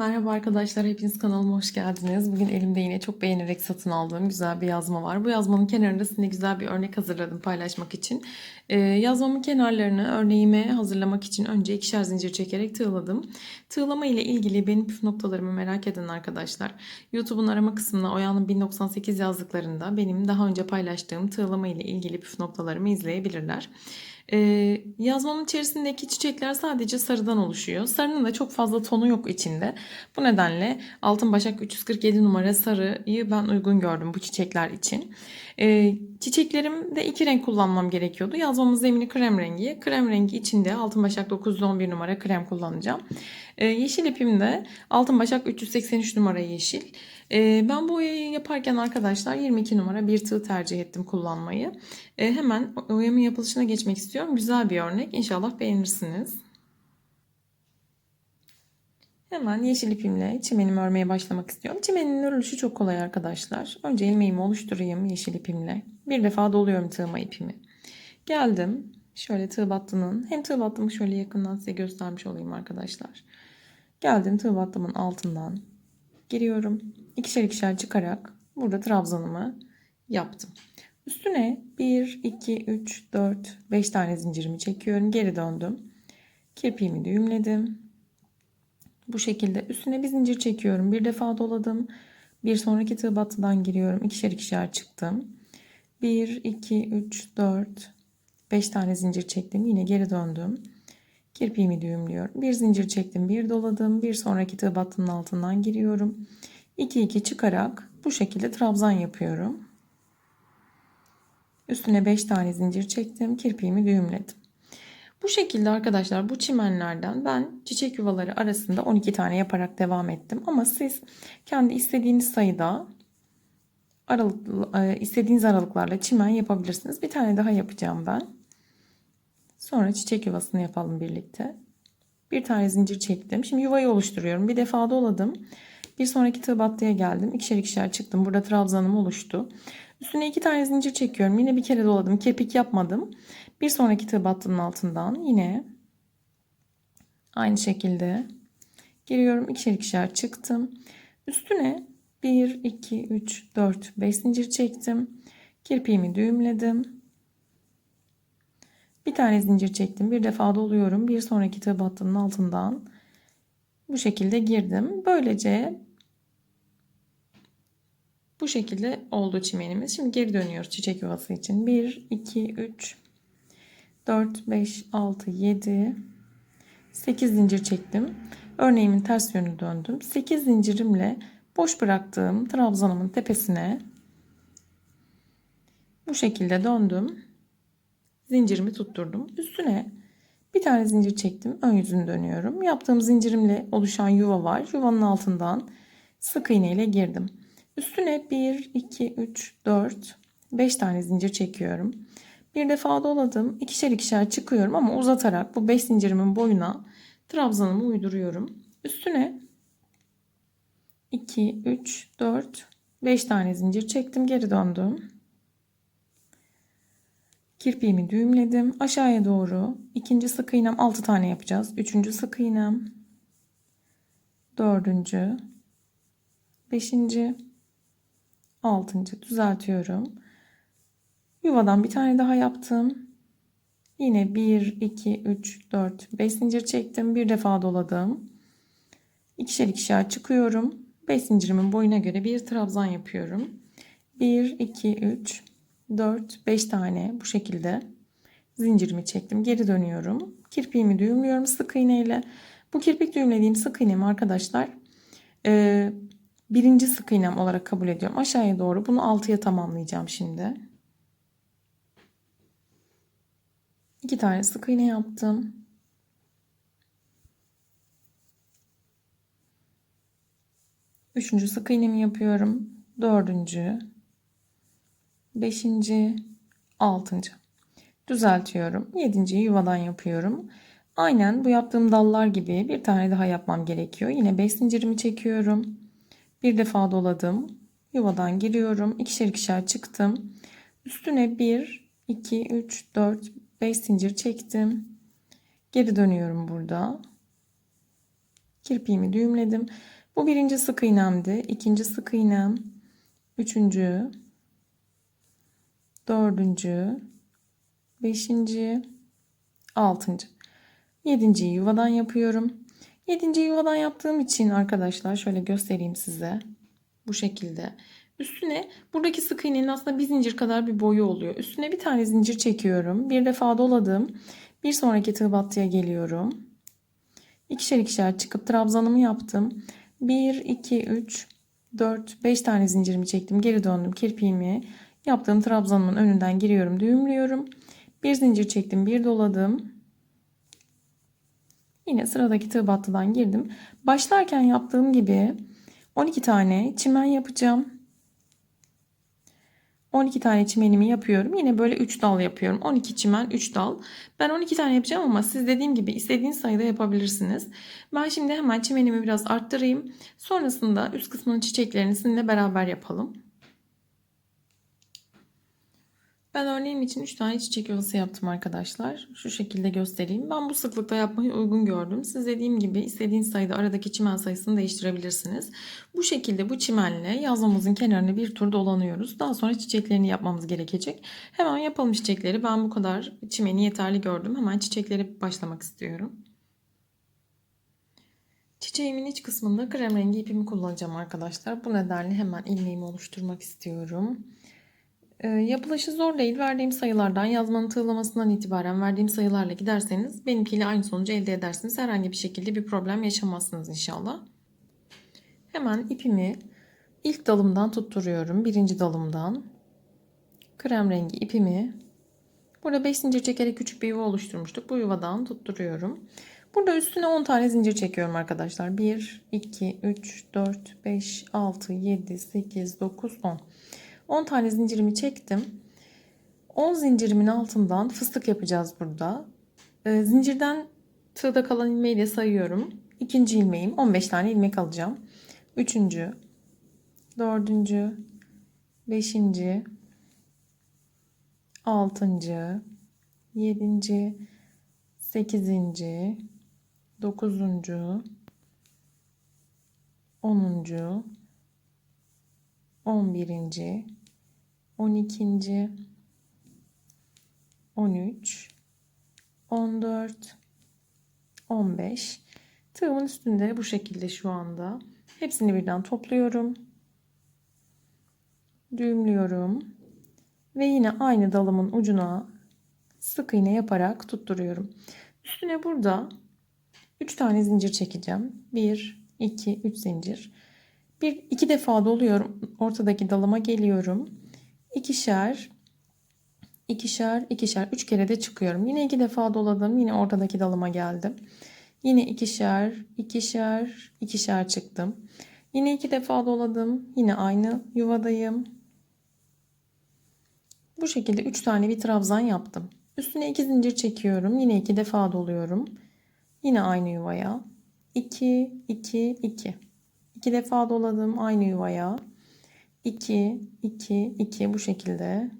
Merhaba arkadaşlar, hepiniz kanalıma hoş geldiniz. Bugün elimde yine çok beğenerek satın aldığım güzel bir yazma var. Bu yazmanın kenarında size güzel bir örnek hazırladım paylaşmak için. Ee, yazmamın kenarlarını örneğime hazırlamak için önce ikişer zincir çekerek tığladım. Tığlama ile ilgili benim püf noktalarımı merak eden arkadaşlar, YouTube'un arama kısmına Oya'nın 1098 yazdıklarında benim daha önce paylaştığım tığlama ile ilgili püf noktalarımı izleyebilirler. Ee, yazmamın içerisindeki çiçekler sadece sarıdan oluşuyor. Sarının da çok fazla tonu yok içinde. Bu nedenle Altın Başak 347 numara sarıyı ben uygun gördüm bu çiçekler için. Ee, çiçeklerimde iki renk kullanmam gerekiyordu. Yazmamın zemini krem rengi. Krem rengi içinde Altın Başak 911 numara krem kullanacağım. Ee, yeşil ipimde Altın Başak 383 numara yeşil. Ee, ben bu oyayı yaparken arkadaşlar 22 numara bir tığ tercih ettim kullanmayı. Ee, hemen oyamın yapılışına geçmek istiyorum. Güzel bir örnek. İnşallah beğenirsiniz. Hemen yeşil ipimle çimenimi örmeye başlamak istiyorum. Çimenin örülüşü çok kolay arkadaşlar. Önce ilmeğimi oluşturayım yeşil ipimle. Bir defa doluyorum tığıma ipimi. Geldim. Şöyle tığ battının hem tığ battımı şöyle yakından size göstermiş olayım arkadaşlar. Geldim tığ battımın altından giriyorum. İkişer ikişer çıkarak burada trabzanımı yaptım. Üstüne 1, 2, 3, 4, 5 tane zincirimi çekiyorum. Geri döndüm. Kirpiğimi düğümledim. Bu şekilde üstüne bir zincir çekiyorum. Bir defa doladım. Bir sonraki tığ battıdan giriyorum. İkişer ikişer çıktım. 1, 2, 3, 4, 5 tane zincir çektim. Yine geri döndüm. Kirpiğimi düğümlüyorum. Bir zincir çektim. Bir doladım. Bir sonraki tığ battının altından giriyorum. 2, 2 çıkarak bu şekilde trabzan yapıyorum. Üstüne 5 tane zincir çektim. Kirpiğimi düğümledim. Bu şekilde arkadaşlar bu çimenlerden ben çiçek yuvaları arasında 12 tane yaparak devam ettim. Ama siz kendi istediğiniz sayıda aralık, istediğiniz aralıklarla çimen yapabilirsiniz. Bir tane daha yapacağım ben. Sonra çiçek yuvasını yapalım birlikte. Bir tane zincir çektim. Şimdi yuvayı oluşturuyorum. Bir defa doladım. Bir sonraki tığ battıya geldim. İkişer ikişer çıktım. Burada trabzanım oluştu. Üstüne iki tane zincir çekiyorum. Yine bir kere doladım. Kepik yapmadım. Bir sonraki tığ battının altından yine aynı şekilde giriyorum. İkişer ikişer çıktım. Üstüne 1, 2, 3, 4, 5 zincir çektim. Kirpiğimi düğümledim. Bir tane zincir çektim. Bir defa doluyorum. Bir sonraki tığ battının altından bu şekilde girdim. Böylece bu şekilde oldu çimenimiz. Şimdi geri dönüyoruz çiçek yuvası için. 1, 2, 3, 4, 5, 6, 7, 8 zincir çektim. Örneğimin ters yönü döndüm. 8 zincirimle boş bıraktığım trabzanımın tepesine bu şekilde döndüm. Zincirimi tutturdum. Üstüne bir tane zincir çektim. Ön yüzünü dönüyorum. Yaptığım zincirimle oluşan yuva var. Yuvanın altından sık iğne ile girdim. Üstüne 1, 2, 3, 4, 5 tane zincir çekiyorum. Bir defa doladım. ikişer ikişer çıkıyorum ama uzatarak bu 5 zincirimin boyuna trabzanımı uyduruyorum. Üstüne 2, 3, 4, 5 tane zincir çektim. Geri döndüm. Kirpiğimi düğümledim. Aşağıya doğru ikinci sık iğnem 6 tane yapacağız. Üçüncü sık iğnem. Dördüncü. Beşinci. Altıncı. Düzeltiyorum. Yuvadan bir tane daha yaptım. Yine 1, 2, 3, 4, 5 zincir çektim. Bir defa doladım. İkişer ikişer çıkıyorum. 5 zincirimin boyuna göre bir trabzan yapıyorum. 1, 2, 3, 4, 5 tane bu şekilde zincirimi çektim. Geri dönüyorum. Kirpiğimi düğümlüyorum sık iğne ile. Bu kirpik düğümlediğim sık iğnemi arkadaşlar e, birinci sık iğnem olarak kabul ediyorum. Aşağıya doğru bunu 6'ya tamamlayacağım şimdi. İki tane sık iğne yaptım. Üçüncü sık iğnemi yapıyorum. Dördüncü, beşinci, altıncı. Düzeltiyorum. Yedinci yuvadan yapıyorum. Aynen bu yaptığım dallar gibi bir tane daha yapmam gerekiyor. Yine beş zincirimi çekiyorum. Bir defa doladım. Yuvadan giriyorum. İkişer ikişer çıktım. Üstüne 1, 2, 3, 4, 5 zincir çektim. Geri dönüyorum burada. Kirpiğimi düğümledim. Bu birinci sık iğnemdi. İkinci sık iğnem. Üçüncü. Dördüncü. Beşinci. Altıncı. Yedinciyi yuvadan yapıyorum. Yedinci yuvadan yaptığım için arkadaşlar şöyle göstereyim size. Bu şekilde. Üstüne buradaki sık iğnenin aslında bir zincir kadar bir boyu oluyor. Üstüne bir tane zincir çekiyorum. Bir defa doladım. Bir sonraki tığ battıya geliyorum. İkişer ikişer çıkıp trabzanımı yaptım. 1, 2, 3, 4, 5 tane zincirimi çektim. Geri döndüm. Kirpiğimi yaptığım trabzanımın önünden giriyorum. Düğümlüyorum. Bir zincir çektim. Bir doladım. Yine sıradaki tığ battıdan girdim. Başlarken yaptığım gibi 12 tane çimen yapacağım. 12 tane çimenimi yapıyorum. Yine böyle 3 dal yapıyorum. 12 çimen 3 dal. Ben 12 tane yapacağım ama siz dediğim gibi istediğiniz sayıda yapabilirsiniz. Ben şimdi hemen çimenimi biraz arttırayım. Sonrasında üst kısmının çiçeklerini sizinle beraber yapalım. Ben örneğim için 3 tane çiçek yuvası yaptım arkadaşlar. Şu şekilde göstereyim. Ben bu sıklıkta yapmayı uygun gördüm. Siz dediğim gibi istediğiniz sayıda aradaki çimen sayısını değiştirebilirsiniz. Bu şekilde bu çimenle yazmamızın kenarını bir tur dolanıyoruz. Daha sonra çiçeklerini yapmamız gerekecek. Hemen yapalım çiçekleri. Ben bu kadar çimeni yeterli gördüm. Hemen çiçekleri başlamak istiyorum. Çiçeğimin iç kısmında krem rengi ipimi kullanacağım arkadaşlar. Bu nedenle hemen ilmeğimi oluşturmak istiyorum. E, yapılışı zor değil. Verdiğim sayılardan yazmanın tığlamasından itibaren verdiğim sayılarla giderseniz benimkiyle aynı sonucu elde edersiniz. Herhangi bir şekilde bir problem yaşamazsınız inşallah. Hemen ipimi ilk dalımdan tutturuyorum. Birinci dalımdan. Krem rengi ipimi burada 5 zincir çekerek küçük bir yuva oluşturmuştuk. Bu yuvadan tutturuyorum. Burada üstüne 10 tane zincir çekiyorum arkadaşlar. 1, 2, 3, 4, 5, 6, 7, 8, 9, 10. 10 tane zincirimi çektim. 10 zincirimin altından fıstık yapacağız burada. E, zincirden tığda kalan ilmeği de sayıyorum. İkinci ilmeğim 15 tane ilmek alacağım. Üçüncü, dördüncü, beşinci, altıncı, yedinci, sekizinci, dokuzuncu, onuncu, on birinci, 12. 13 14 15 tığımın üstünde bu şekilde şu anda. Hepsini birden topluyorum. Düğümlüyorum. Ve yine aynı dalımın ucuna sık iğne yaparak tutturuyorum. Üstüne burada 3 tane zincir çekeceğim. 1 2 3 zincir. Bir iki defa doluyorum. Ortadaki dalıma geliyorum ikişer, ikişer, ikişer, üç kere de çıkıyorum. Yine iki defa doladım. Yine ortadaki dalıma geldim. Yine ikişer, ikişer, ikişer çıktım. Yine iki defa doladım. Yine aynı yuvadayım. Bu şekilde üç tane bir trabzan yaptım. Üstüne iki zincir çekiyorum. Yine iki defa doluyorum. Yine aynı yuvaya. 2, 2, 2. İki defa doladım aynı yuvaya. 2, 2, 2 bu şekilde.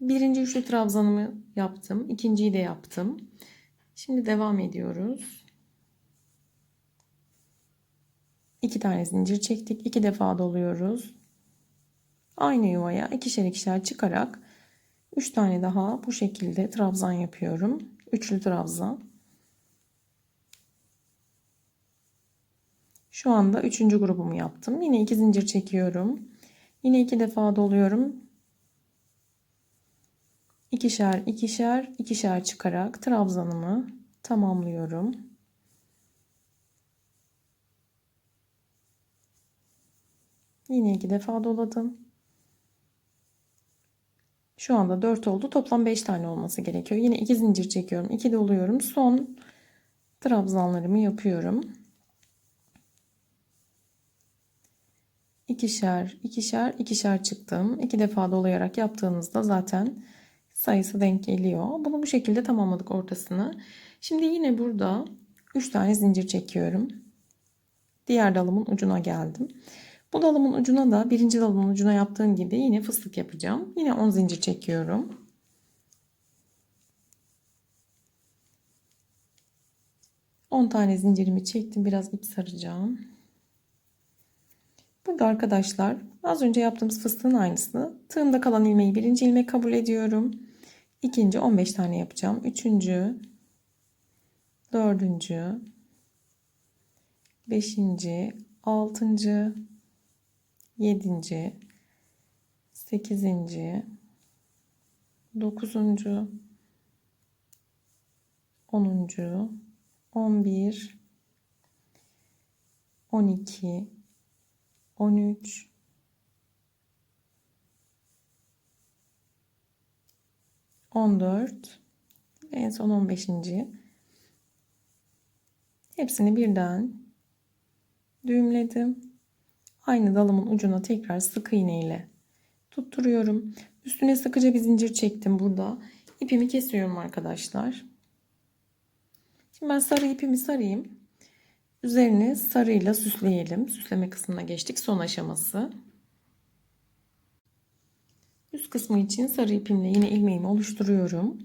Birinci üçlü trabzanımı yaptım. ikinciyi de yaptım. Şimdi devam ediyoruz. İki tane zincir çektik. iki defa doluyoruz. Aynı yuvaya ikişer ikişer çıkarak üç tane daha bu şekilde trabzan yapıyorum. Üçlü trabzan. Şu anda üçüncü grubumu yaptım. Yine iki zincir çekiyorum. Yine iki defa doluyorum. İkişer, ikişer, ikişer çıkarak trabzanımı tamamlıyorum. Yine iki defa doladım. Şu anda 4 oldu. Toplam 5 tane olması gerekiyor. Yine iki zincir çekiyorum. 2 doluyorum. Son trabzanlarımı yapıyorum. ikişer, ikişer, ikişer çıktım. İki defa dolayarak yaptığınızda zaten sayısı denk geliyor. Bunu bu şekilde tamamladık ortasını. Şimdi yine burada 3 tane zincir çekiyorum. Diğer dalımın ucuna geldim. Bu dalımın ucuna da birinci dalımın ucuna yaptığım gibi yine fıstık yapacağım. Yine 10 zincir çekiyorum. On tane zincirimi çektim. Biraz ip saracağım. Burada arkadaşlar az önce yaptığımız fıstığın aynısı. Tığımda kalan ilmeği birinci ilmek kabul ediyorum. İkinci 15 tane yapacağım. Üçüncü, dördüncü, beşinci, altıncı, yedinci, sekizinci, dokuzuncu, onuncu, on bir, on iki, on üç, on dört, en son on beşinci. Hepsini birden düğümledim. Aynı dalımın ucuna tekrar sık iğne ile tutturuyorum. Üstüne sıkıca bir zincir çektim burada. İpimi kesiyorum arkadaşlar. Şimdi ben sarı ipimi sarayım. Üzerini sarıyla süsleyelim. Süsleme kısmına geçtik. Son aşaması. Üst kısmı için sarı ipimle yine ilmeğimi oluşturuyorum.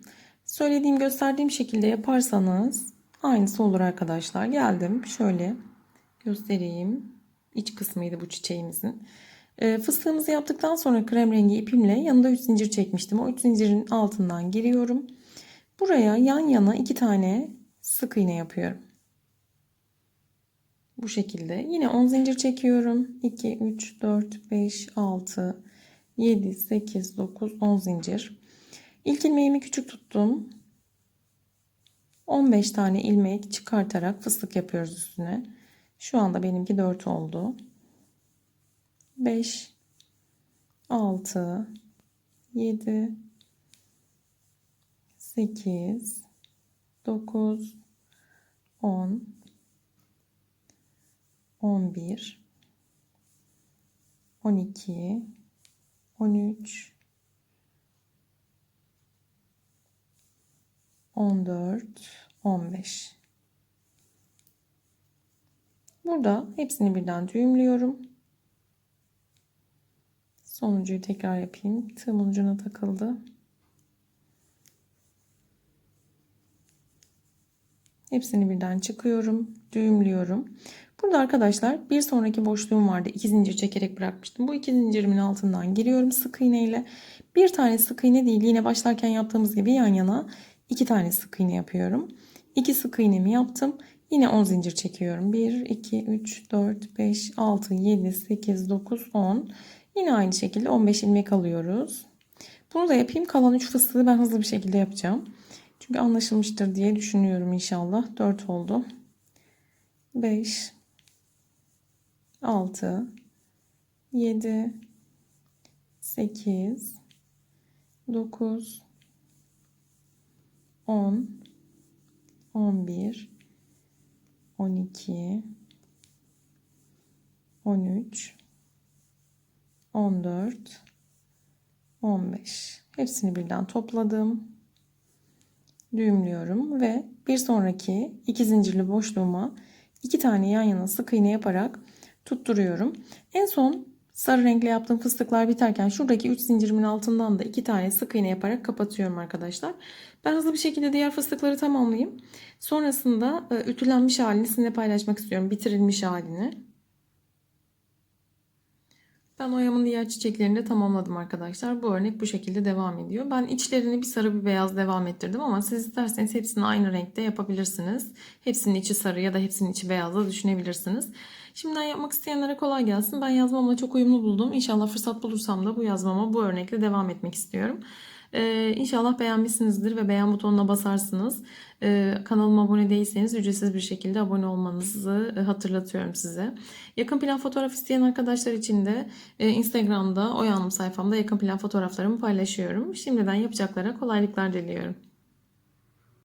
Söylediğim gösterdiğim şekilde yaparsanız aynısı olur arkadaşlar. Geldim şöyle göstereyim. İç kısmıydı bu çiçeğimizin. E, fıstığımızı yaptıktan sonra krem rengi ipimle yanında 3 zincir çekmiştim. O 3 zincirin altından giriyorum. Buraya yan yana 2 tane sık iğne yapıyorum. Bu şekilde. Yine 10 zincir çekiyorum. 2, 3, 4, 5, 6, 7, 8, 9, 10 zincir. İlk ilmeğimi küçük tuttum. 15 tane ilmek çıkartarak fıstık yapıyoruz üstüne. Şu anda benimki 4 oldu. 5 6 7 8 9 10 11 12 13 14 15 Burada hepsini birden düğümlüyorum. Sonuncuyu tekrar yapayım. Tığımın ucuna takıldı. Hepsini birden çıkıyorum. Düğümlüyorum. Burada arkadaşlar bir sonraki boşluğum vardı. İki zincir çekerek bırakmıştım. Bu iki zincirimin altından giriyorum sık iğne ile. Bir tane sık iğne değil yine başlarken yaptığımız gibi yan yana iki tane sık iğne yapıyorum. İki sık iğnemi yaptım. Yine 10 zincir çekiyorum. 1, 2, 3, 4, 5, 6, 7, 8, 9, 10. Yine aynı şekilde 15 ilmek alıyoruz. Bunu da yapayım. Kalan 3 fıstığı ben hızlı bir şekilde yapacağım. Çünkü anlaşılmıştır diye düşünüyorum inşallah. 4 oldu. 5 6 7 8 9 10 11 12 13 14 15 hepsini birden topladım düğümlüyorum ve bir sonraki iki zincirli boşluğuma iki tane yan yana sık iğne yaparak tutturuyorum en son sarı renkle yaptığım fıstıklar biterken şuradaki 3 zincirimin altından da 2 tane sık iğne yaparak kapatıyorum arkadaşlar. Ben hızlı bir şekilde diğer fıstıkları tamamlayayım. Sonrasında e, ütülenmiş halini sizinle paylaşmak istiyorum. Bitirilmiş halini. Ben oyamın diğer çiçeklerini de tamamladım arkadaşlar. Bu örnek bu şekilde devam ediyor. Ben içlerini bir sarı bir beyaz devam ettirdim ama siz isterseniz hepsini aynı renkte yapabilirsiniz. Hepsinin içi sarı ya da hepsinin içi beyaz da düşünebilirsiniz. Şimdiden yapmak isteyenlere kolay gelsin. Ben yazmamla çok uyumlu buldum. İnşallah fırsat bulursam da bu yazmama bu örnekle devam etmek istiyorum. Ee, inşallah beğenmişsinizdir ve beğen butonuna basarsınız. Ee, kanalıma abone değilseniz ücretsiz bir şekilde abone olmanızı e, hatırlatıyorum size. Yakın plan fotoğraf isteyen arkadaşlar için de e, Instagram'da Oyanım sayfamda yakın plan fotoğraflarımı paylaşıyorum. Şimdiden yapacaklara kolaylıklar diliyorum.